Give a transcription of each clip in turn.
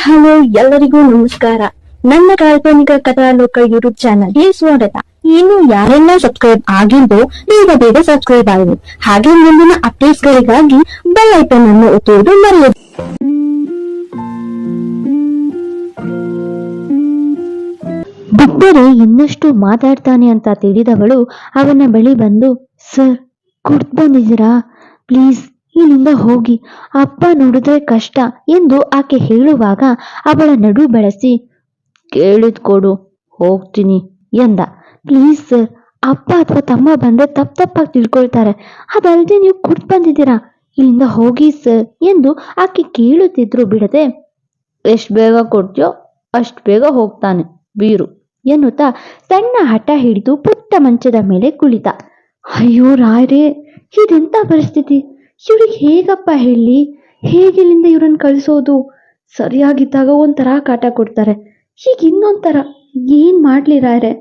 Hello, ಎಲ್ಲರಿಗೂ ನಮಸ್ಕಾರ. ನನ್ನ ಕಾಲ್ಪನಿಕ ಕಥಾಲೋಕ ಯೂಟ್ಯೂಬ್ ಚಾನಲ್ಗೆ ಸ್ವಾಗತ. ಇನ್ನು ಯಾರೆಲ್ಲ ಸಬ್ಸ್ಕ್ರೈಬ್ ಆಗಿದ್ದು ಬೇಗ ಬೇಗ ಸಬ್ಸ್ಕ್ರೈಬ್ ಆಗಿ ಹಾಗೆ ಮುಂದಿನ ಅಪ್ಡೇಟ್ಸ್ ಗಳಿಗಾಗಿ ಬೆಲ್ ಐಕನ್ ಅನ್ನು ಒತ್ತುವುದು ಮರೆಯದು. ಬಿಟ್ಟರೆ ಇನ್ನಷ್ಟು ಮಾತಾಡ್ತಾನೆ ಅಂತ ತಿಳಿದವಳು ಅವನ ಬಳಿ ಬಂದು, ಸರ್ ಕುಡ್ದು ಬಂದಿದ್ದೀರಾ? ಪ್ಲೀಸ್ ಇಲ್ಲಿಂದ ಹೋಗಿ, ಅಪ್ಪ ನೋಡಿದ್ರೆ ಕಷ್ಟ ಎಂದು ಆಕೆ ಹೇಳುವಾಗ ಅವಳ ನಡು ಬಳಸಿ ಕೇಳಿದ್ ಕೊಡು ಹೋಗ್ತೀನಿ ಎಂದ. ಪ್ಲೀಸ್ ಸರ್ ಅಪ್ಪ ಅಥವಾ ತಮ್ಮ ಬಂದ್ರೆ ತಪ್ಪ ತಪ್ಪಾಗಿ ತಿಳ್ಕೊಳ್ತಾರೆ. ಅದಲ್ಲದೆ ನೀವು ಕುಟ್ ಬಂದಿದ್ದೀರಾ? ಇಲ್ಲಿಂದ ಹೋಗಿ ಸರ್ ಎಂದು ಆಕೆ ಕೇಳುತ್ತಿದ್ರು ಬಿಡದೆ, ಎಷ್ಟು ಬೇಗ ಕೊಡ್ತೀಯೋ ಅಷ್ಟು ಬೇಗ ಹೋಗ್ತಾನೆ, ಬೀರು ಎನ್ನುತ್ತಾ ಸಣ್ಣ ಹಠ ಹಿಡಿದು ಪುಟ್ಟ ಮಂಚದ ಮೇಲೆ ಕುಳಿತ. ಅಯ್ಯೋ ರಾಯ್ರೇ, ಇದೆಂತ ಪರಿಸ್ಥಿತಿ? ಇವ್ರಿಗೆ ಹೇಗಪ್ಪ ಹೇಳಿ? ಹೇಗಿಲ್ಲಿಂದ ಇವ್ರನ್ನ ಕಳಿಸೋದು? ಸರಿಯಾಗಿದ್ದಾಗ ಒಂಥರ ಕಾಟ ಕೊಡ್ತಾರೆ. ಈಗ ಇನ್ನೊಂಥರ. ಏನ್ ಮಾಡ್ಲಿ ರಾಯ್ರೆ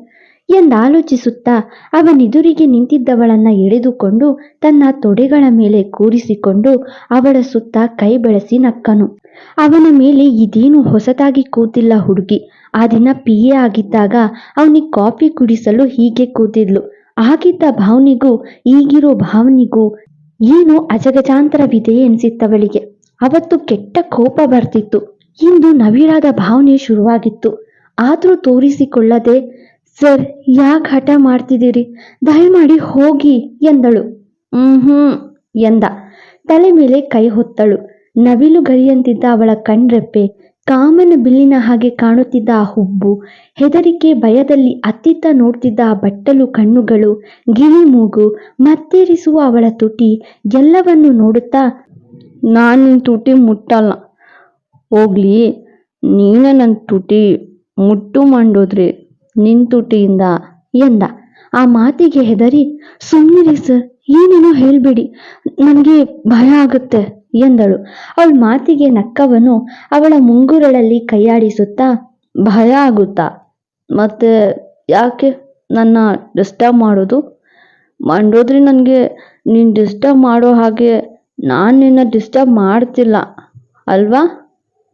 ಎಂದಾಲೋಚಿಸುತ್ತಾ ಅವನೆದುರಿಗೆ ನಿಂತಿದ್ದವಳನ್ನ ಎಳೆದುಕೊಂಡು ತನ್ನ ತೊಡೆಗಳ ಮೇಲೆ ಕೂರಿಸಿಕೊಂಡು ಅವಳ ಸುತ್ತ ಕೈ ಬೆಳೆಸಿ ನಕ್ಕನು. ಅವನ ಮೇಲೆ ಇದೇನು ಹೊಸತಾಗಿ ಕೂತಿಲ್ಲ ಹುಡುಗಿ. ಆ ದಿನ ಪಿ ಎ ಆಗಿದ್ದಾಗ ಅವನಿಗೆ ಕಾಫಿ ಕುಡಿಸಲು ಹೀಗೆ ಕೂತಿದ್ಲು. ಆಗಿದ್ದ ಭಾವನಿಗೂ ಈಗಿರೋ ಭಾವನಿಗೂ ಏನು ಅಜಗಜಾಂತರವಿದೆ ಎನ್ಸಿತ್ತವಳಿಗೆ. ಅವತ್ತು ಕೆಟ್ಟ ಕೋಪ ಬರ್ತಿತ್ತು. ಇಂದು ನವಿರಾದ ಭಾವನೆ ಶುರುವಾಗಿತ್ತು. ಆದರೂ ತೋರಿಸಿಕೊಳ್ಳದೆ, ಸರ್, ಯಾಕೆ ಹಠ ಮಾಡ್ತಿದ್ದೀರಿ? ದಯಮಾಡಿ ಹೋಗಿ ಎಂದಳು. ಹ್ಮ್ ಹ್ಮ್ ಎಂದ. ತಲೆ ಮೇಲೆ ಕೈ ಹೊತ್ತಳು. ನವಿಲು ಗರಿಯಂತಿದ್ದ ಅವಳ ಕಣ್ರೆಪ್ಪೆ ಕಾಮನ ಬಿಲ್ಲಿನ ಹಾಗೆ ಕಾಣುತ್ತಿದ್ದ ಆ ಹುಬ್ಬು, ಹೆದರಿಕೆ ಭಯದಲ್ಲಿ ಅತ್ತಿತ್ತ ನೋಡ್ತಿದ್ದ ಆ ಬಟ್ಟಲು ಕಣ್ಣುಗಳು, ಗಿಳಿ ಮೂಗು, ಮತ್ತೇರಿಸುವ ಅವಳ ತುಟಿ ಎಲ್ಲವನ್ನು ನೋಡುತ್ತಾ, ನಾನು ತುಟಿ ಮುಟ್ಟಲ್ಲ. ಹೋಗ್ಲಿ, ನೀನ ನನ್ನ ತುಟಿ ಮುಟ್ಟು ಮಾಡೋದ್ರಿ, ನಿನ್ ತುಟಿಯಿಂದ ಎಂದ. ಆ ಮಾತಿಗೆ ಹೆದರಿ ಸುಮ್ಮನಿರಿ ಸರ್, ಏನೇನೋ ಹೇಳಬೇಡಿ, ನನಗೆ ಭಯ ಆಗುತ್ತೆ. ಎಂದಳು. ಅವಳ ಮಾತಿಗೆ ನಕ್ಕವನು ಅವಳ ಮುಂಗುರಳಲ್ಲಿ ಕೈಯಾಡಿಸುತ್ತಾ, ಭಯ ಆಗುತ್ತಾ? ಮತ್ತೆ ಯಾಕೆ ನನ್ನ ಡಿಸ್ಟರ್ಬ್ ಮಾಡೋದು? ಮಾಡೋದ್ರೆ ನನಗೆ, ನೀನು ಡಿಸ್ಟರ್ಬ್ ಮಾಡೋ ಹಾಗೆ ನಾನು ನಿನ್ನ ಡಿಸ್ಟರ್ಬ್ ಮಾಡ್ತಿಲ್ಲ, ಅಲ್ವಾ?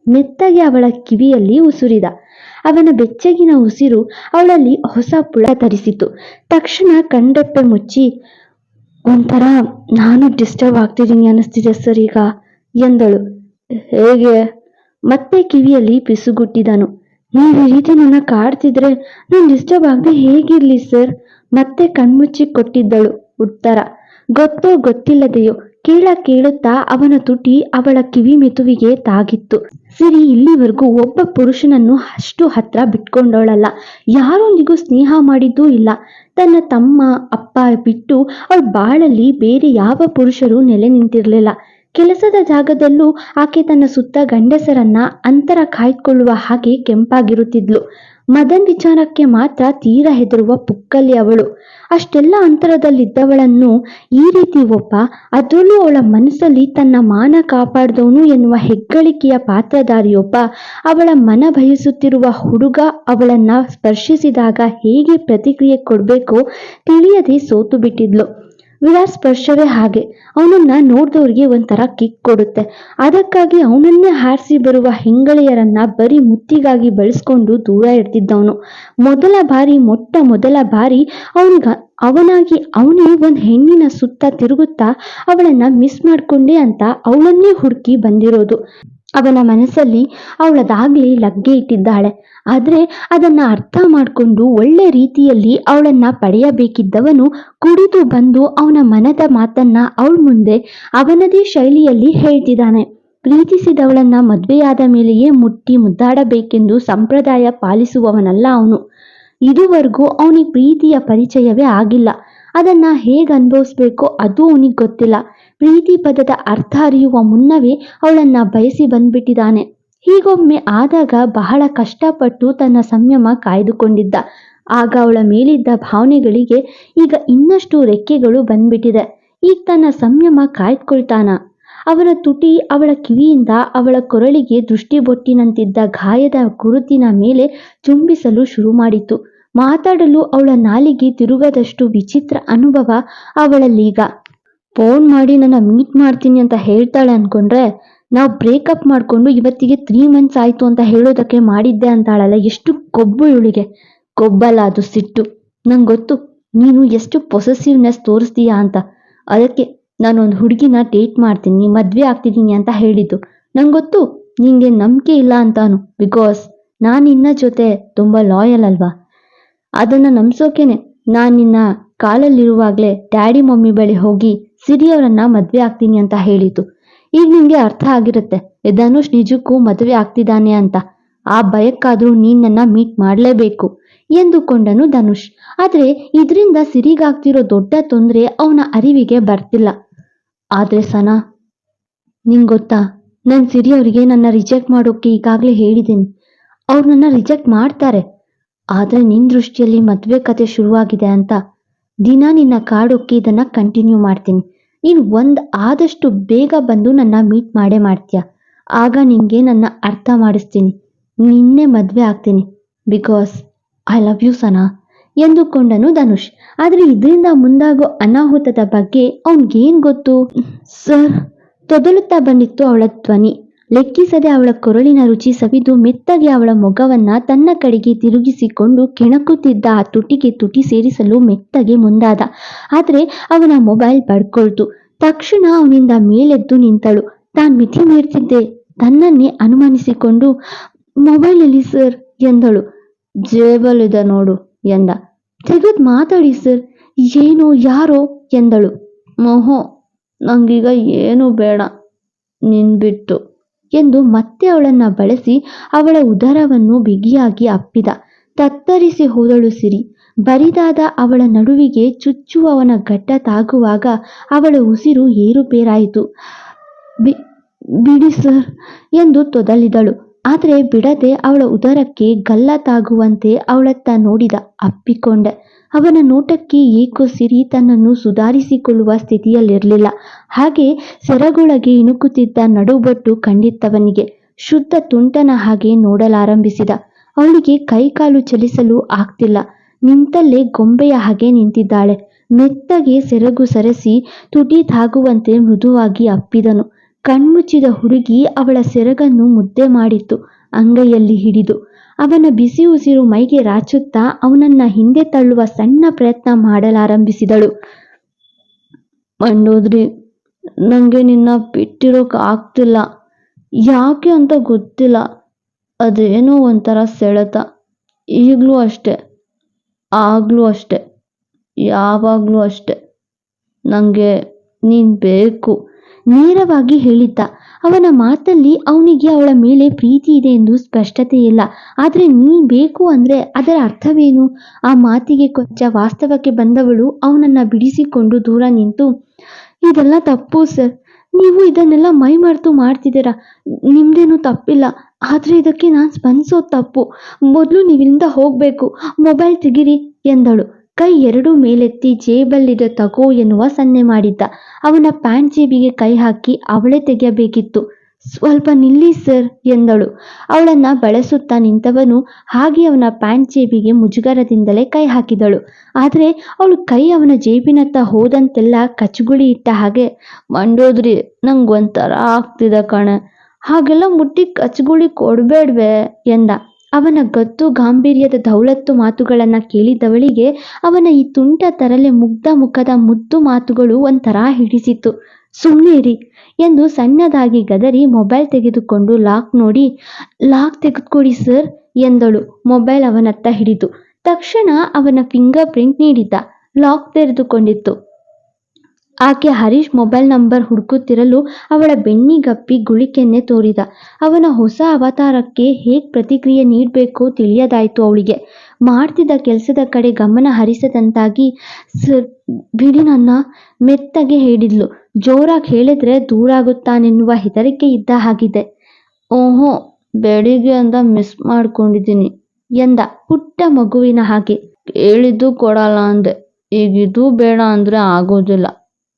ಮೆತ್ತಗೆ ಅವಳ ಕಿವಿಯಲ್ಲಿ ಉಸುರಿದ. ಅವನ ಬೆಚ್ಚಗಿನ ಉಸಿರು ಅವಳಲ್ಲಿ ಹೊಸ ಪುಳ ತರಿಸಿತು ತಕ್ಷಣ ಕಣ್ರೆಪ್ಪೆ ಮುಚ್ಚಿ ಒಂಥರ ನಾನು ಡಿಸ್ಟರ್ಬ್ ಆಗ್ತಿದ್ದೀನಿ ಅನ್ನಿಸ್ತಿದೆ ಸರ್ ಈಗ, ಎಂದಳು. ಹೇಗೆ? ಮತ್ತೆ ಕಿವಿಯಲ್ಲಿ ಪಿಸುಗುಟ್ಟಿದನು. ನೀವು ಈ ರೀತಿ ನನ್ನ ಕಾಡ್ತಿದ್ರೆ ನಾನು ಡಿಸ್ಟರ್ಬ್ ಆಗದೆ ಹೇಗಿರ್ಲಿ ಸರ್? ಮತ್ತೆ ಕಣ್ಮುಚ್ಚಿ ಕೊಟ್ಟಿದ್ದಳು ಉತ್ತರ, ಗೊತ್ತೋ ಗೊತ್ತಿಲ್ಲದೆಯೋ ಕೇಳ ಕೇಳುತ್ತಾ ಅವನ ತುಟಿ ಅವಳ ಕಿವಿ ಮೆತುವಿಗೆ ತಾಗಿತ್ತು. ಸಿರಿ, ಇಲ್ಲಿವರೆಗೂ ಒಬ್ಬ ಪುರುಷನನ್ನು ಅಷ್ಟು ಹತ್ರ ಬಿಟ್ಕೊಂಡವಳಲ್ಲ. ಯಾರೊಂದಿಗೂ ಸ್ನೇಹ ಮಾಡಿದ್ದೂ ಇಲ್ಲ. ತನ್ನ ತಮ್ಮ, ಅಪ್ಪ ಬಿಟ್ಟು ಅವಳ ಬಾಳಲ್ಲಿ ಬೇರೆ ಯಾವ ಪುರುಷರು ನೆಲೆ ನಿಂತಿರಲಿಲ್ಲ. ಕೆಲಸದ ಜಾಗದಲ್ಲೂ ಆಕೆ ತನ್ನ ಸುತ್ತ ಗಂಡಸರನ್ನ ಅಂತರ ಕಾಯ್ದುಕೊಳ್ಳುವ ಹಾಗೆ ಕೆಂಪಾಗಿರುತ್ತಿದ್ಲು. ಮದನ್ ವಿಚಾರಕ್ಕೆ ಮಾತ್ರ ತೀರ ಹೆದರುವ ಪುಕ್ಕಲ್ಲಿ ಅವಳು. ಅಷ್ಟೆಲ್ಲ ಅಂತರದಲ್ಲಿದ್ದವಳನ್ನು ಈ ರೀತಿ ಒಬ್ಬ ಅದರಲ್ಲೂ ಅವಳ ಮನಸ್ಸಲ್ಲಿ ತನ್ನ ಮಾನ ಕಾಪಾಡ್ದವನು ಎನ್ನುವ ಹೆಗ್ಗಳಿಕೆಯ ಪಾತ್ರಧಾರಿಯೊಬ್ಬ, ಅವಳ ಮನ ಬಯಸುತ್ತಿರುವ ಹುಡುಗ ಅವಳನ್ನ ಸ್ಪರ್ಶಿಸಿದಾಗ ಹೇಗೆ ಪ್ರತಿಕ್ರಿಯೆ ಕೊಡಬೇಕು ತಿಳಿಯದೆ ಸೋತು ಬಿಟ್ಟಿದ್ಲು. ವಿರಾಟ್ ಸ್ಪರ್ಶವೇ ಹಾಗೆ. ಅವನನ್ನ ನೋಡಿದವ್ರಿಗೆ ಒಂಥರ ಕಿಕ್ ಕೊಡುತ್ತೆ. ಅದಕ್ಕಾಗಿ ಅವನನ್ನೇ ಹಾರಿಸಿ ಬರುವ ಹೆಂಗಳೆಯರನ್ನ ಬರೀ ಮುತ್ತಿಗಾಗಿ ಬಳಸ್ಕೊಂಡು ದೂರ ಇರ್ತಿದ್ದವನು ಮೊದಲ ಬಾರಿ, ಮೊಟ್ಟ ಮೊದಲ ಬಾರಿ ಅವನಿಗ, ಅವನಾಗಿ ಅವನೇ ಒಂದು ಹೆಣ್ಣಿನ ಸುತ್ತ ತಿರುಗುತ್ತಾ ಅವಳನ್ನ ಮಿಸ್ ಮಾಡ್ಕೊಂಡೆ ಅಂತ ಅವಳನ್ನೇ ಹುಡುಕಿ ಬಂದಿರೋದು. ಅವನ ಮನಸ್ಸಲ್ಲಿ ಅವಳದಾಗ್ಲೇ ಲಗ್ಗೆ ಇಟ್ಟಿದ್ದಾಳೆ. ಆದ್ರೆ ಅದನ್ನ ಅರ್ಥ ಮಾಡಿಕೊಂಡು ಒಳ್ಳೆ ರೀತಿಯಲ್ಲಿ ಅವಳನ್ನ ಪಡೆಯಬೇಕಿದ್ದವನು ಕುಡಿದು ಬಂದು ಅವನ ಮನದ ಮಾತನ್ನ ಅವಳ ಮುಂದೆ ಅವನದೇ ಶೈಲಿಯಲ್ಲಿ ಹೇಳ್ತಿದ್ದಾನೆ. ಪ್ರೀತಿಸಿದವಳನ್ನ ಮದ್ವೆಯಾದ ಮೇಲೆಯೇ ಮುಟ್ಟಿ ಮುದ್ದಾಡಬೇಕೆಂದು ಸಂಪ್ರದಾಯ ಪಾಲಿಸುವವನಲ್ಲ ಅವನು. ಇದುವರೆಗೂ ಅವನಿಗೆ ಪ್ರೀತಿಯ ಪರಿಚಯವೇ ಆಗಿಲ್ಲ. ಅದನ್ನ ಹೇಗೆ ಅನುಭವಿಸ್ಬೇಕು ಅದು ಅವನಿಗೆ ಗೊತ್ತಿಲ್ಲ. ಪ್ರೀತಿ ಪದದ ಅರ್ಥ ಅರಿಯುವ ಮುನ್ನವೇ ಅವಳನ್ನ ಬಯಸಿ ಬಂದ್ಬಿಟ್ಟಿದ್ದಾನೆ ಹೀಗೊಮ್ಮೆ ಆದಾಗ ಬಹಳ ಕಷ್ಟಪಟ್ಟು ತನ್ನ ಸಂಯಮ ಕಾಯ್ದುಕೊಂಡಿದ್ದ. ಆಗ ಅವಳ ಮೇಲಿದ್ದ ಭಾವನೆಗಳಿಗೆ ಈಗ ಇನ್ನಷ್ಟು ರೆಕ್ಕೆಗಳು ಬಂದ್ಬಿಟ್ಟಿದೆ. ಈಗ ತನ್ನ ಸಂಯಮ ಕಾಯ್ದುಕೊಳ್ತಾನ. ಅವರ ತುಟಿ ಅವಳ ಕಿವಿಯಿಂದ ಅವಳ ಕೊರಳಿಗೆ ದೃಷ್ಟಿಬೊಟ್ಟಿನಂತಿದ್ದ ಗಾಯದ ಗುರುತಿನ ಮೇಲೆ ಚುಂಬಿಸಲು ಶುರು ಮಾಡಿತು ಮಾತಾಡಲು ಅವಳ ನಾಲಿಗೆ ತಿರುಗದಷ್ಟು ವಿಚಿತ್ರ ಅನುಭವ ಅವಳಲ್ಲೀಗ ಫೋನ್ ಮಾಡಿ ನನ್ನ ಮೀಟ್ ಮಾಡ್ತೀನಿ ಅಂತ ಹೇಳ್ತಾಳೆ ಅನ್ಕೊಂಡ್ರೆ, ನಾವು ಬ್ರೇಕಪ್ ಮಾಡಿಕೊಂಡು ಇವತ್ತಿಗೆ ತ್ರೀ ಮಂತ್ಸ್ ಆಯಿತು ಅಂತ ಹೇಳೋದಕ್ಕೆ ಮಾಡಿದ್ದೆ ಅಂತಾಳಲ್ಲ, ಎಷ್ಟು ಕೊಬ್ಬು ಇವಳಿಗೆ. ಕೊಬ್ಬಲ್ಲ ಅದು ಸಿಟ್ಟು. ನಂಗೆ ಗೊತ್ತು, ನೀನು ಎಷ್ಟು ಪೊಸೆಸಿವ್ನೆಸ್ ತೋರಿಸ್ತೀಯಾ ಅಂತ. ಅದಕ್ಕೆ ನಾನೊಂದು ಹುಡುಗಿನ ಡೇಟ್ ಮಾಡ್ತೀನಿ, ಮದುವೆ ಆಗ್ತಿದ್ದೀನಿ ಅಂತ ಹೇಳಿದ್ದು. ನಂಗೆ ಗೊತ್ತು, ನಿಂಗೆ ನಂಬಿಕೆ ಇಲ್ಲ ಅಂತಾನು. ಬಿಕಾಸ್ ನಾನು ನಿನ್ನ ಜೊತೆ ತುಂಬ ಲಾಯಲ್ ಅಲ್ವಾ? ಅದನ್ನು ನಂಬಿಸೋಕೇನೆ. ನಾನು ನಿನ್ನ ಕಾಲಲ್ಲಿರುವಾಗಲೇ ಡ್ಯಾಡಿ ಮಮ್ಮಿ ಬಳಿ ಹೋಗಿ ಸಿರಿಯವರನ್ನ ಮದುವೆ ಆಗ್ತೀನಿ ಅಂತ ಹೇಳಿತು ಈಗ ನಿಮಗೆ ಅರ್ಥ ಆಗಿರುತ್ತೆ. ಧನುಷ್ ನಿಜಕ್ಕೂ ಮದುವೆ ಆಗ್ತಿದ್ದಾನೆ ಅಂತ. ಆ ಭಯಕ್ಕಾದ್ರೂ ನೀನನ್ನ ಮೀಟ್ ಮಾಡಲೇಬೇಕು ಎಂದುಕೊಂಡನು ಧನುಷ್. ಆದ್ರೆ ಇದರಿಂದ ಸಿರಿಗಾಗ್ತಿರೋ ದೊಡ್ಡ ತೊಂದರೆ ಅವನ ಅರಿವಿಗೆ ಬರ್ತಿಲ್ಲ. ಆದ್ರೆ ಸನಾ, ನಿಂಗೆ ಗೊತ್ತಾ? ನಾನು ಸಿರಿ ಅವರಿಗೆ ನನ್ನ ರಿಜೆಕ್ಟ್ ಮಾಡೋಕೆ ಈಗಾಗಲೇ ಹೇಳಿದ್ದೀನಿ. ಅವ್ರು ನನ್ನ ರಿಜೆಕ್ಟ್ ಮಾಡ್ತಾರೆ. ಆದರೆ ನಿನ್ನ ದೃಷ್ಟಿಯಲ್ಲಿ ಮದುವೆ ಕತೆ ಶುರುವಾಗಿದೆ ಅಂತ. ದಿನ ನಿನ್ನ ಕಾಡೋಕ್ಕೆ ಇದನ್ನು ಕಂಟಿನ್ಯೂ ಮಾಡ್ತೀನಿ. ನೀನು ಒಂದು ಆದಷ್ಟು ಬೇಗ ಬಂದು ನನ್ನ ಮೀಟ್ ಮಾಡೇ ಮಾಡ್ತೀಯ? ಆಗ ನಿನಗೆ ನನ್ನ ಅರ್ಥ ಮಾಡಿಸ್ತೀನಿ. ನಿನ್ನೆ ಮದುವೆ ಆಗ್ತೀನಿ. Because I love you Sana, ಎಂದುಕೊಂಡನು Dhanush. ಆದರೆ ಇದರಿಂದ ಮುಂದಾಗೋ ಅನಾಹುತದ ಬಗ್ಗೆ ಅವನಿಗೇನು ಗೊತ್ತು? ಸರ್, ತೊದಲುತ್ತಾ ಬಂದಿತ್ತು ಅವಳ ಧ್ವನಿ. ಲೆಕ್ಕಿಸದೆ ಅವಳ ಕೊರಳಿನ ರುಚಿ ಸವಿದು ಮೆತ್ತಗೆ ಅವಳ ಮೊಗವನ್ನ ತನ್ನ ಕಡೆಗೆ ತಿರುಗಿಸಿಕೊಂಡು ಕೆಣಕುತ್ತಿದ್ದ ಆ ತುಟಿಗೆ ತುಟಿ ಸೇರಿಸಲು ಮೆತ್ತಗೆ ಮುಂದಾದ. ಆದರೆ ಅವನ ಮೊಬೈಲ್ ಪಡ್ಕೊಳ್ತು ತಕ್ಷಣ ಅವನಿಂದ ಮೇಲೆದ್ದು ನಿಂತಳು. ತಾನು ಮಿತಿ ಮೀರ್ತಿದ್ದೆ. ತನ್ನನ್ನೇ ಅನುಮಾನಿಸಿಕೊಂಡು, ಮೊಬೈಲಲ್ಲಿ ಸರ್, ಎಂದಳು. ಜೇಬಲಿದ ನೋಡು, ಎಂದ. ತೆಗೆದು ಮಾತಾಡಿ ಸರ್, ಏನು ಯಾರೋ, ಎಂದಳು. ಮೋಹೋ ನಂಗೀಗ ಏನು ಬೇಡ ನಿನ್ ಎಂದು ಮತ್ತೆ ಅವಳನ್ನ ಬಳಸಿ ಅವಳ ಉದರವನ್ನು ಬಿಗಿಯಾಗಿ ಅಪ್ಪಿದ. ತತ್ತರಿಸಿ ಹೋದಳು ಸಿರಿ. ಬರಿದಾದ ಅವಳ ನಡುವಿಗೆ ಚುಚ್ಚುವವನ ಗಡ್ಡ ತಾಗುವಾಗ ಅವಳ ಉಸಿರು ಏರುಪೇರಾಯಿತು. ಬಿಡಿ ಸರ್ ಎಂದು ತೊದಲಿದಳು. ಆದರೆ ಬಿಡದೆ ಅವಳ ಉದರಕ್ಕೆ ಗಲ್ಲ ತಾಗುವಂತೆ ಅವಳತ್ತ ನೋಡಿದ ಅಪ್ಪಿಕೊಂಡೆ. ಅವನ ನೋಟಕ್ಕೆ ಏಕೋ ಸಿರಿ ತನ್ನನ್ನು ಸುಧಾರಿಸಿಕೊಳ್ಳುವ ಸ್ಥಿತಿಯಲ್ಲಿರಲಿಲ್ಲ. ಹಾಗೆ ಸೆರಗೊಳಗೆ ಇಣುಕುತ್ತಿದ್ದ ನಡುಬೊಟ್ಟು ಕಂಡಿತ್ತವನಿಗೆ ಶುದ್ಧ ತುಂಟನ ಹಾಗೆ ನೋಡಲಾರಂಭಿಸಿದ. ಅವಳಿಗೆ ಕೈಕಾಲು ಚಲಿಸಲು ಆಗ್ತಿಲ್ಲ. ನಿಂತಲ್ಲೇ ಗೊಂಬೆಯ ಹಾಗೆ ನಿಂತಿದ್ದಾಳೆ. ಮೆತ್ತಗೆ ಸೆರಗು ಸರಸಿ ತುಟಿ ತಾಗುವಂತೆ ಮೃದುವಾಗಿ ಅಪ್ಪಿದನು. ಕಣ್ಮುಚ್ಚಿದ ಹುಡುಗಿ ಅವಳ ಸೆರಗನ್ನು ಮುದ್ದೆ ಮಾಡಿತ್ತು, ಅಂಗೈಯಲ್ಲಿ ಹಿಡಿದು. ಅವನ ಬಿಸಿ ಉಸಿರು ಮೈಗೆ ರಾಚುತ್ತಾ ಅವನನ್ನ ಹಿಂದೆ ತಳ್ಳುವ ಸಣ್ಣ ಪ್ರಯತ್ನ ಮಾಡಲಾರಂಭಿಸಿದಳು. ಮಂಡೋದ್ರಿ ನನಗೆ ನಿನ್ನ ಬಿಟ್ಟಿರೋಕೆ ಆಗ್ತಿಲ್ಲ. ಯಾಕೆ ಅಂತ ಗೊತ್ತಿಲ್ಲ. ಅದೇನೋ ಒಂಥರ ಸೆಳೆತ. ಈಗಲೂ ಅಷ್ಟೆ. ಆಗಲೂ ಅಷ್ಟೆ. ಯಾವಾಗಲೂ ಅಷ್ಟೆ. ನನಗೆ ನೀನು ಬೇಕು. ನೇರವಾಗಿ ಹೇಳಿದ್ದ. ಅವನ ಮಾತಲ್ಲಿ ಅವನಿಗೆ ಅವಳ ಮೇಲೆ ಪ್ರೀತಿ ಇದೆ ಎಂದು ಸ್ಪಷ್ಟತೆ ಇಲ್ಲ. ಆದರೆ ನೀ ಬೇಕು ಅಂದರೆ ಅದರ ಅರ್ಥವೇನು? ಆ ಮಾತಿಗೆ ಕೊಂಚ ವಾಸ್ತವಕ್ಕೆ ಬಂದವಳು ಅವನನ್ನು ಬಿಡಿಸಿಕೊಂಡು ದೂರ ನಿಂತು, ಇದೆಲ್ಲ ತಪ್ಪು ಸರ್. ನೀವು ಇದನ್ನೆಲ್ಲ ಮೈ ಮರೆತು ಮಾಡ್ತಿದ್ದೀರಾ? ನಿಮ್ದೇನು ತಪ್ಪಿಲ್ಲ. ಆದರೆ ಇದಕ್ಕೆ ನಾನು ಸ್ಪಂದಿಸೋದು ತಪ್ಪು. ಮೊದಲು ನೀವಿಂದ ಹೋಗಬೇಕು. ಮೊಬೈಲ್ ತೆಗಿರಿ ಎಂದಳು. ಕೈ ಎರಡು ಮೇಲೆತ್ತಿ ಜೇಬಲ್ಲಿದ ತಗೋ ಎನ್ನುವ ಸನ್ನೆ ಮಾಡಿದ್ದ. ಅವನ ಪ್ಯಾಂಟ್ ಜೇಬಿಗೆ ಕೈ ಹಾಕಿ ಅವಳೇ ತೆಗೆಯಬೇಕಿತ್ತು. ಸ್ವಲ್ಪ ನಿಲ್ಲಿ ಸರ್, ಎಂದಳು. ಅವಳನ್ನ ಬಳಸುತ್ತಾ ನಿಂತವನು ಹಾಗೆ ಅವನ ಪ್ಯಾಂಟ್ ಜೇಬಿಗೆ ಮುಜುಗರದಿಂದಲೇ ಕೈ ಹಾಕಿದಳು. ಆದರೆ ಅವಳು ಕೈ ಅವನ ಜೇಬಿನತ್ತ ಹೋದಂತೆಲ್ಲ ಕಚ್ಚುಗುಳಿ ಇಟ್ಟ ಹಾಗೆ, ಮಂಡೋದ್ರಿ, ನಂಗೊಂಥರ ಆಗ್ತಿದೆ ಕಣ. ಹಾಗೆಲ್ಲ ಮುಟ್ಟಿ ಕಚ್ಚುಗುಳಿ ಕೊಡಬೇಡ್ವೆ, ಎಂದ. ಅವನ ಗತ್ತು ಗಾಂಭೀರ್ಯದ ದೌಲತ್ತು ಮಾತುಗಳನ್ನು ಕೇಳಿದವಳಿಗೆ ಅವನ ಈ ತುಂಟ ತರಲೆ ಮುಗ್ಧ ಮುಖದ ಮುದ್ದು ಮಾತುಗಳು ಒಂಥರ ಹಿಡಿಸಿತು ಸುಮ್ಮನೇರಿ ಎಂದು ಸಣ್ಣದಾಗಿ ಗದರಿ ಮೊಬೈಲ್ ತೆಗೆದುಕೊಂಡು ಲಾಕ್ ನೋಡಿ, ಲಾಕ್ ತೆಗೆದುಕೊಡಿ ಸರ್ ಎಂದಳು. ಮೊಬೈಲ್ ಅವನತ್ತ ಹಿಡಿದು ತಕ್ಷಣ ಅವನ ಫಿಂಗರ್ ಪ್ರಿಂಟ್ ನೀಡಿದ್ದ. ಲಾಕ್ ತೆರೆದುಕೊಂಡಿತ್ತು. ಆಕೆ ಹರೀಶ್ ಮೊಬೈಲ್ ನಂಬರ್ ಹುಡುಕುತ್ತಿರಲು ಅವಳ ಬೆನ್ನಿಗಪ್ಪಿ ಗುಳಿಕೆನ್ನೆ ತೋರಿದ. ಅವನ ಹೊಸ ಅವತಾರಕ್ಕೆ ಹೇಗೆ ಪ್ರತಿಕ್ರಿಯೆ ನೀಡಬೇಕು ತಿಳಿಯದಾಯ್ತು ಅವಳಿಗೆ. ಮಾಡ್ತಿದ್ದ ಕೆಲಸದ ಕಡೆ ಗಮನ ಹರಿಸದಂತಾಗಿ ಸರ್ ಬಿಡಿ ನನ್ನ ಮೆತ್ತಗೆ ಹೇಳಿದ್ಲು. ಜೋರಾಗಿ ಹೇಳಿದ್ರೆ ದೂರಾಗುತ್ತಾನೆನ್ನುವ ಹೆದರಿಕೆ ಇದ್ದ ಹಾಗಿದೆ ಓಹೋ, ಬೆಳಿಗ್ಗೆ ಅಂತ ಮಿಸ್ ಮಾಡ್ಕೊಂಡಿದ್ದೀನಿ ಎಂದ ಪುಟ್ಟ ಮಗುವಿನ ಹಾಗೆ. ಹೇಳಿದ್ದು ಕೊಡಲ್ಲ ಅಂದೆ. ಈಗ ಇದು ಬೇಡ ಅಂದ್ರೆ ಆಗೋದಿಲ್ಲ.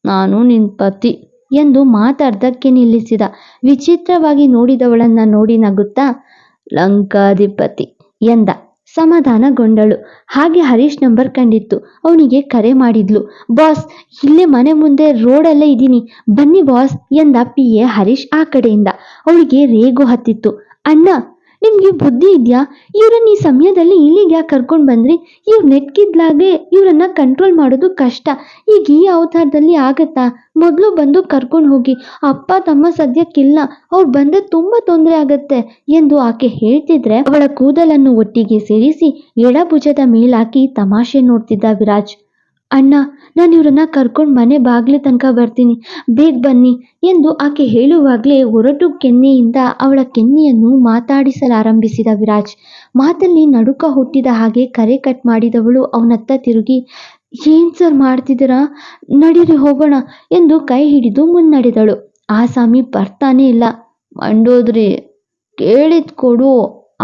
ನಾನು ನಿನ್ ಪತಿ ಎಂದು ಮಾತಾಡ್ದಕ್ಕೆ ನಿಲ್ಲಿಸಿದ. ವಿಚಿತ್ರವಾಗಿ ನೋಡಿದವಳನ್ನ ನೋಡಿ ನಗುತ್ತಾ, ಲಂಕಾಧಿಪತಿ ಎಂದ. ಸಮಾಧಾನಗೊಂಡಳು. ಹಾಗೆ ಹರೀಶ್ ನಂಬರ್ ಕಂಡಿತ್ತು. ಅವನಿಗೆ ಕರೆ ಮಾಡಿದ್ಲು. ಬಾಸ್, ಇಲ್ಲೇ ಮನೆ ಮುಂದೆ ರೋಡಲ್ಲೇ ಇದ್ದೀನಿ. ಬನ್ನಿ ಬಾಸ್ ಎಂದ ಪಿ ಎ ಹರೀಶ್ ಆ ಕಡೆಯಿಂದ. ಅವಳಿಗೆ ರೇಗು ಹತ್ತಿತ್ತು. ಅಣ್ಣ ನಿಮ್ಗೆ ಬುದ್ಧಿ ಇದೆಯಾ? ಇವ್ರನ್ನ ಈ ಸಮಯದಲ್ಲಿ ಇಲ್ಲಿಗೆ ಯಾಕೆ ಕರ್ಕೊಂಡು ಬಂದ್ರಿ? ಇವ್ರು ನೆಟ್ಕಿದ್ಲಾಗೆ ಇವ್ರನ್ನ ಕಂಟ್ರೋಲ್ ಮಾಡೋದು ಕಷ್ಟ. ಈಗ ಈ ಅವತಾರದಲ್ಲಿ ಆಗತ್ತಾ? ಮೊದಲು ಬಂದು ಕರ್ಕೊಂಡು ಹೋಗಿ. ಅಪ್ಪ, ತಮ್ಮ ಸದ್ಯಕ್ಕಿಲ್ಲ. ಅವ್ರು ಬಂದ್ರೆ ತುಂಬಾ ತೊಂದರೆ ಆಗತ್ತೆ ಎಂದು ಆಕೆ ಹೇಳ್ತಿದ್ರೆ ಅವಳ ಕೂದಲನ್ನು ಒಟ್ಟಿಗೆ ಸೇರಿಸಿ ಎಡಭುಜದ ಮೇಲಾಕಿ ತಮಾಷೆ ನೋಡ್ತಿದ್ದ ವಿರಾಜ್. ಅಣ್ಣ, ನಾನು ಇವರನ್ನ ಕರ್ಕೊಂಡು ಮನೆ ಬಾಗ್ಲ ತನಕ ಬರ್ತೀನಿ. ಬೇಗ ಬನ್ನಿ ಎಂದು ಆಕೆ ಹೇಳುವಾಗಲೇ ಹೊರಟು ಕೆನ್ನೆಯಿಂದ ಅವಳ ಕೆನ್ನೆಯನ್ನು ಮಾತಾಡಿಸಲಾರಂಭಿಸಿದ ವಿರಾಜ್. ಮಾತಲ್ಲಿ ನಡುಕ ಹುಟ್ಟಿದ ಹಾಗೆ ಕರೆ ಕಟ್ ಮಾಡಿದವಳು ಅವನತ್ತ ತಿರುಗಿ, ಏನ್ ಸರ್ ಮಾಡ್ತಿದ್ದೀರಾ? ನಡೀರಿ ಹೋಗೋಣ ಎಂದು ಕೈ ಹಿಡಿದು ಮುನ್ನಡೆದಳು. ಆ ಸ್ವಾಮಿ ಬರ್ತಾನೆ ಇಲ್ಲ. ಮಂಡೋದ್ರಿ ಕೇಳಿದ್ ಕೊಡು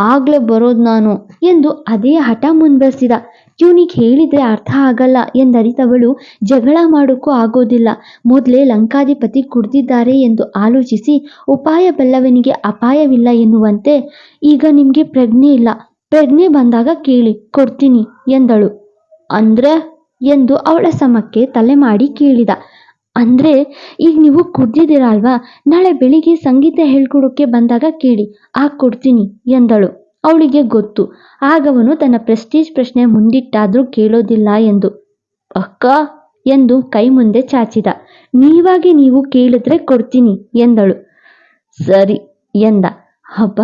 ಆಗ್ಲೇ ಬರೋದು ನಾನು ಎಂದು ಅದೇ ಹಠ ಮುಂದುವರಿಸಿದ. ಇವನಿಗೆ ಹೇಳಿದ್ರೆ ಅರ್ಥ ಆಗಲ್ಲ ಎಂದರಿತವಳು ಜಗಳ ಮಾಡೋಕ್ಕೂ ಆಗೋದಿಲ್ಲ. ಮೊದಲೇ ಲಂಕಾಧಿಪತಿ ಕುಡ್ದಿದ್ದಾರೆ ಎಂದು ಆಲೋಚಿಸಿ ಉಪಾಯ ಬಲ್ಲವನಿಗೆ ಅಪಾಯವಿಲ್ಲ ಎನ್ನುವಂತೆ. ಈಗ ನಿಮಗೆ ಪ್ರಜ್ಞೆ ಇಲ್ಲ. ಪ್ರಜ್ಞೆ ಬಂದಾಗ ಕೇಳಿ, ಕೊಡ್ತೀನಿ ಎಂದಳು. ಅಂದ್ರೆ? ಎಂದು ಅವಳ ಸಮಕ್ಕೆ ತಲೆ ಮಾಡಿ ಕೇಳಿದ. ಅಂದ್ರೆ? ಈಗ ನೀವು ಕುಡ್ದಿದ್ದೀರಾ ನಾಳೆ ಬೆಳಿಗ್ಗೆ ಸಂಗೀತ ಹೇಳ್ಕೊಡೋಕೆ ಬಂದಾಗ ಕೇಳಿ, ಆ ಕೊಡ್ತೀನಿ ಎಂದಳು. ಅವಳಿಗೆ ಗೊತ್ತು. ಆಗವನು ತನ್ನ ಪ್ರೆಸ್ಟೀಜ್ ಪ್ರಶ್ನೆ ಮುಂದಿಟ್ಟಾದ್ರೂ ಕೇಳೋದಿಲ್ಲ ಎಂದು. ಅಕ್ಕ, ಎಂದು ಕೈ ಮುಂದೆ ಚಾಚಿದ. ನೀವಾಗಿ ನೀವು ಕೇಳಿದ್ರೆ ಕೊಡ್ತೀನಿ, ಎಂದಳು. ಸರಿ, ಎಂದ. ಹಬ್ಬ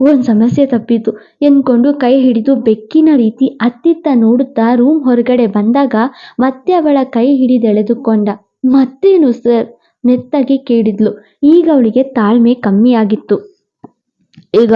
ಒಂದು ಸಮಸ್ಯೆ ತಪ್ಪಿತು, ಎಂದ್ಕೊಂಡು ಕೈ ಹಿಡಿದು ಬೆಕ್ಕಿನ ರೀತಿ ಅತ್ತಿತ್ತ ನೋಡುತ್ತಾ ರೂಮ್ ಹೊರಗಡೆ ಬಂದಾಗ ಮತ್ತೆ ಅವಳ ಕೈ ಹಿಡಿದೆಳೆದುಕೊಂಡ. ಮತ್ತೇನು ಸರ್? ಮೆತ್ತಗೆ ಕೇಳಿದ್ಲು. ಈಗ ಅವಳಿಗೆ ತಾಳ್ಮೆ ಕಮ್ಮಿಯಾಗಿತ್ತು. ಈಗ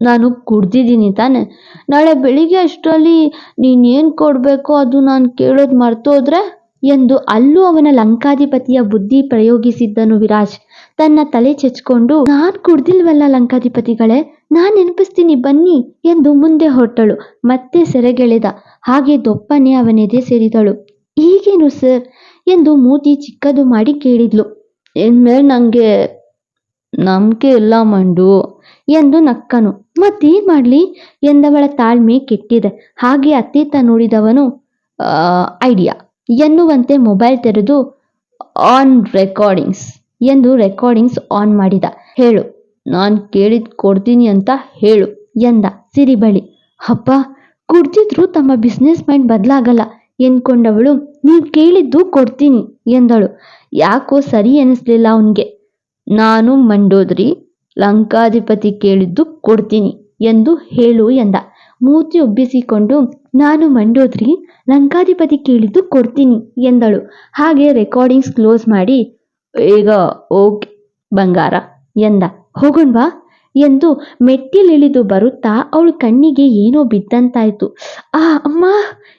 ನಾನು ಕುಡ್ದಿದ್ದೀನಿ ತಾನೆ. ನಾಳೆ ಬೆಳಿಗ್ಗೆ ಅಷ್ಟರಲ್ಲಿ ನೀನೇನು ಕೊಡಬೇಕೋ ಅದು ನಾನು ಕೇಳೋದು ಮರ್ತೋದ್ರೆ? ಎಂದು ಅಲ್ಲೂ ಅವನ ಲಂಕಾಧಿಪತಿಯ ಬುದ್ಧಿ ಪ್ರಯೋಗಿಸಿದ್ದನು ವಿರಾಜ್. ತನ್ನ ತಲೆ ಚೆಚ್ಕೊಂಡು, ನಾನ್ ಕುಡ್ದಿಲ್ವಲ್ಲ ಲಂಕಾಧಿಪತಿಗಳೇ, ನಾನ್ ನೆನಪಿಸ್ತೀನಿ ಬನ್ನಿ ಎಂದು ಮುಂದೆ ಹೊರಟಳು, ಮತ್ತೆ ಸೆರೆಗೆಳೆದ. ಹಾಗೆ ದೊಪ್ಪನೆ ಅವನೆದೆ ಸೇರಿದಳು. ಈಗೇನು ಸರ್? ಎಂದು ಮೂತಿ ಚಿಕ್ಕದು ಮಾಡಿ ಕೇಳಿದ್ಲು. ಇನ್ಮೇಲೆ ನಂಗೆ ನಂಬಿಕೆ ಇಲ್ಲ ಮಂಡು, ಎಂದು ನಕ್ಕನು. ಮತ್ತೇನ್ ಮಾಡ್ಲಿ? ಎಂದವಳ ತಾಳ್ಮೆ ಕೆಟ್ಟಿದೆ. ಹಾಗೆ ಅತ್ತಿತ್ತ ನೋಡಿದವನು ಐಡಿಯಾ. ಎನ್ನುವಂತೆ ಮೊಬೈಲ್ ತೆರೆದು, ಆನ್ ರೆಕಾರ್ಡಿಂಗ್ಸ್ ಎಂದು ರೆಕಾರ್ಡಿಂಗ್ಸ್ ಆನ್ ಮಾಡಿದ. ಹೇಳು, ನಾನು ಕೇಳಿದ್ ಕೊಡ್ತೀನಿ ಅಂತ ಹೇಳು ಎಂದ ಸಿರಿಬಳಿ ಹಬ್ಬ ಕುಡ್ದಿದ್ರು ತಮ್ಮ ಬಿಸ್ನೆಸ್ ಮೈಂಡ್ ಬದಲಾಗಲ್ಲ. ಎನ್ಕೊಂಡವಳು ನೀವು ಕೇಳಿದ್ದು ಕೊಡ್ತೀನಿ ಎಂದಳು. ಯಾಕೋ ಸರಿ ಅನಿಸ್ಲಿಲ್ಲ ಅವನಿಗೆ. ನಾನು ಮಂಡೋದ್ರಿ ಲಂಕಾಧಿಪತಿ ಕೇಳಿದ್ದು ಕೊಡ್ತೀನಿ ಎಂದು ಹೇಳು ಎಂದ. ಮೂತಿ ಉಬ್ಬಿಸಿಕೊಂಡು, ನಾನು ಮಂಡೋದ್ರಿ, ಲಂಕಾಧಿಪತಿ ಕೇಳಿದ್ದು ಕೊಡ್ತೀನಿ ಎಂದಳು. ಹಾಗೆ ರೆಕಾರ್ಡಿಂಗ್ಸ್ ಕ್ಲೋಸ್ ಮಾಡಿ, ಈಗ ಓಕೆ ಬಂಗಾರ ಎಂದ. ಹೋಗೋಣ್ವಾ ಎಂದು ಮೆಟ್ಟಿಲಿಳಿದು ಬರುತ್ತಾ, ಅವಳು ಕಣ್ಣಿಗೆ ಏನೋ ಬಿದ್ದಂತಾಯಿತು. ಆ, ಅಮ್ಮ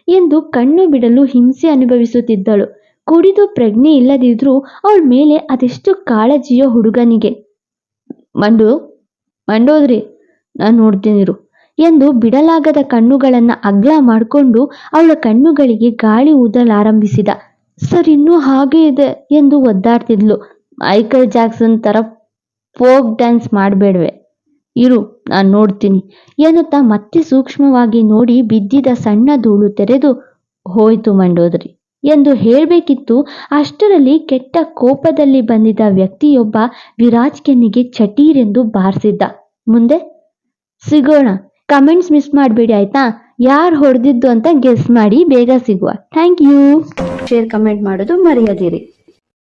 ಎಂದು ಕಣ್ಣು ಬಿಡಲು ಹಿಂಸೆ ಅನುಭವಿಸುತ್ತಿದ್ದಳು. ಕುಡಿದು ಪ್ರಜ್ಞೆ ಇಲ್ಲದಿದ್ರೂ ಅವಳ ಮೇಲೆ ಅದೆಷ್ಟು ಕಾಳಜಿಯೋ ಹುಡುಗನಿಗೆ. ಮಂಡು, ಮಂಡೋದ್ರಿ, ನಾನು ನೋಡ್ತೀನಿರು ಎಂದು ಬಿಡಲಾಗದ ಕಣ್ಣುಗಳನ್ನ ಅಗ್ಲ ಮಾಡಿಕೊಂಡು ಅವಳ ಕಣ್ಣುಗಳಿಗೆ ಗಾಳಿ ಊದಲಾರಂಭಿಸಿದ ಸರ್, ಇನ್ನೂ ಹಾಗೆ ಇದೆ ಎಂದು ಒದ್ದಾಡ್ತಿದ್ಲು. ಮೈಕಲ್ ಜಾಕ್ಸನ್ ತರ ಫೋಕ್ ಡ್ಯಾನ್ಸ್ ಮಾಡಬೇಡ್ವೆ. ಇರು, ನಾನು ನೋಡ್ತೀನಿ ಎನ್ನುತ್ತಾ ಮತ್ತೆ ಸೂಕ್ಷ್ಮವಾಗಿ ನೋಡಿ ಬಿದ್ದಿದ್ದ ಸಣ್ಣ ಧೂಳು ತೆರೆದು ಹೋಯ್ತು ಮಂಡೋದ್ರಿ. ಎಂದು ಹೇಳಬೇಕಿತ್ತು. ಅಷ್ಟರಲ್ಲಿ ಕೆಟ್ಟ ಕೋಪದಲ್ಲಿ ಬಂದಿದ್ದ ವ್ಯಕ್ತಿಯೊಬ್ಬ ವಿರಾಜ್ ಕೆನ್ನಿಗೆ ಚಟೀರೆಂದು ಬಾರಿಸಿದ್ದ. ಮುಂದೆ? ಸಿಗೋಣ. ಕಮೆಂಟ್ಸ್ ಮಿಸ್ ಮಾಡಬೇಡಿ, ಆಯ್ತಾ? ಯಾರು ಹೊಡೆದಿದ್ದು ಅಂತ ಗೆಸ್ ಮಾಡಿ, ಬೇಗ ಸಿಗುವ. Thank you. ಶೇರ್ ಕಮೆಂಟ್ ಮಾಡೋದು ಮರೆಯದಿರಿ.